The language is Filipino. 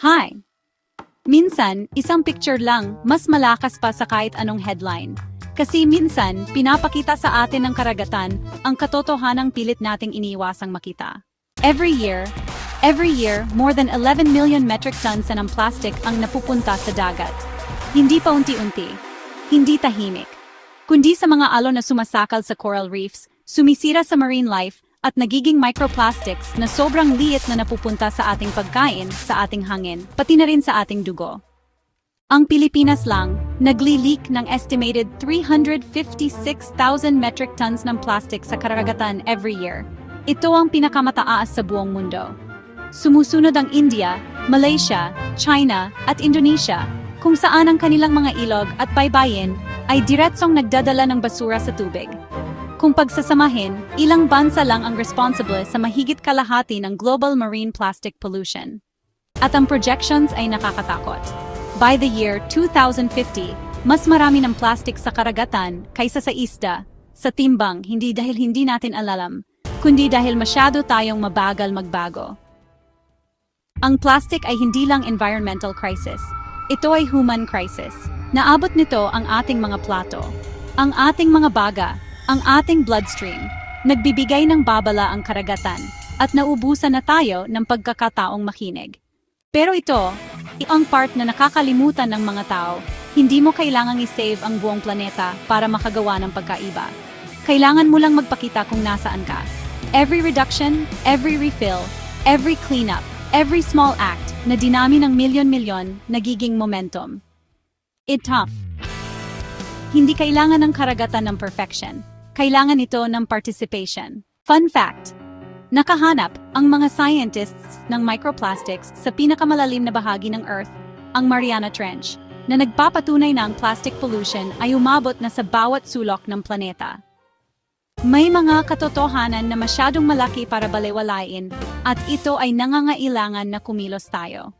Hi! Minsan, isang picture lang, mas malakas pa sa kahit anong headline. Kasi minsan, pinapakita sa atin ng karagatan ang katotohanang pilit nating iniiwasang makita. Every year, every year, more than 11 million metric tons ng plastic ang napupunta sa dagat. Hindi pa unti-unti, hindi tahimik, kundi sa mga alon na sumasakal sa coral reefs, sumisira sa marine life, at nagiging microplastics na sobrang liit na napupunta sa ating pagkain, sa ating hangin, pati na rin sa ating dugo. Ang Pilipinas lang, nagli-leak ng estimated 356,000 metric tons ng plastic sa karagatan every year. Ito ang pinakamataas sa buong mundo. Sumusunod ang India, Malaysia, China, at Indonesia, kung saan ang kanilang mga ilog at baybayin ay diretsong nagdadala ng basura sa tubig. Kung pagsasamahin, ilang bansa lang ang responsible sa mahigit kalahati ng global marine plastic pollution. At ang projections ay nakakatakot. By the year 2050, mas marami ng plastic sa karagatan kaysa sa isda, sa timbang hindi dahil hindi natin alalam, kundi dahil masyado tayong mabagal magbago. Ang plastic ay hindi lang environmental crisis. Ito ay human crisis. Naabot nito ang ating mga plato, ang ating mga baga, ang ating bloodstream. Nagbibigay ng babala ang karagatan at naubusan na tayo ng pagkakataong makinig. Pero ito, ang part na nakakalimutan ng mga tao, hindi mo kailangang i-save ang buong planeta para makagawa ng pagkaiba. Kailangan mo lang magpakita kung nasaan ka. Every reduction, every refill, every cleanup, every small act na dinami ng milyon-milyon nagiging momentum. It tough. Hindi kailangan ng karagatan ng perfection. Kailangan ito ng participation. Fun fact, nakahanap ang mga scientists ng microplastics sa pinakamalalim na bahagi ng Earth, ang Mariana Trench, na nagpapatunay na ang plastic pollution ay umabot na sa bawat sulok ng planeta. May mga katotohanan na masyadong malaki para balewalain at ito ay nangangailangan na kumilos tayo.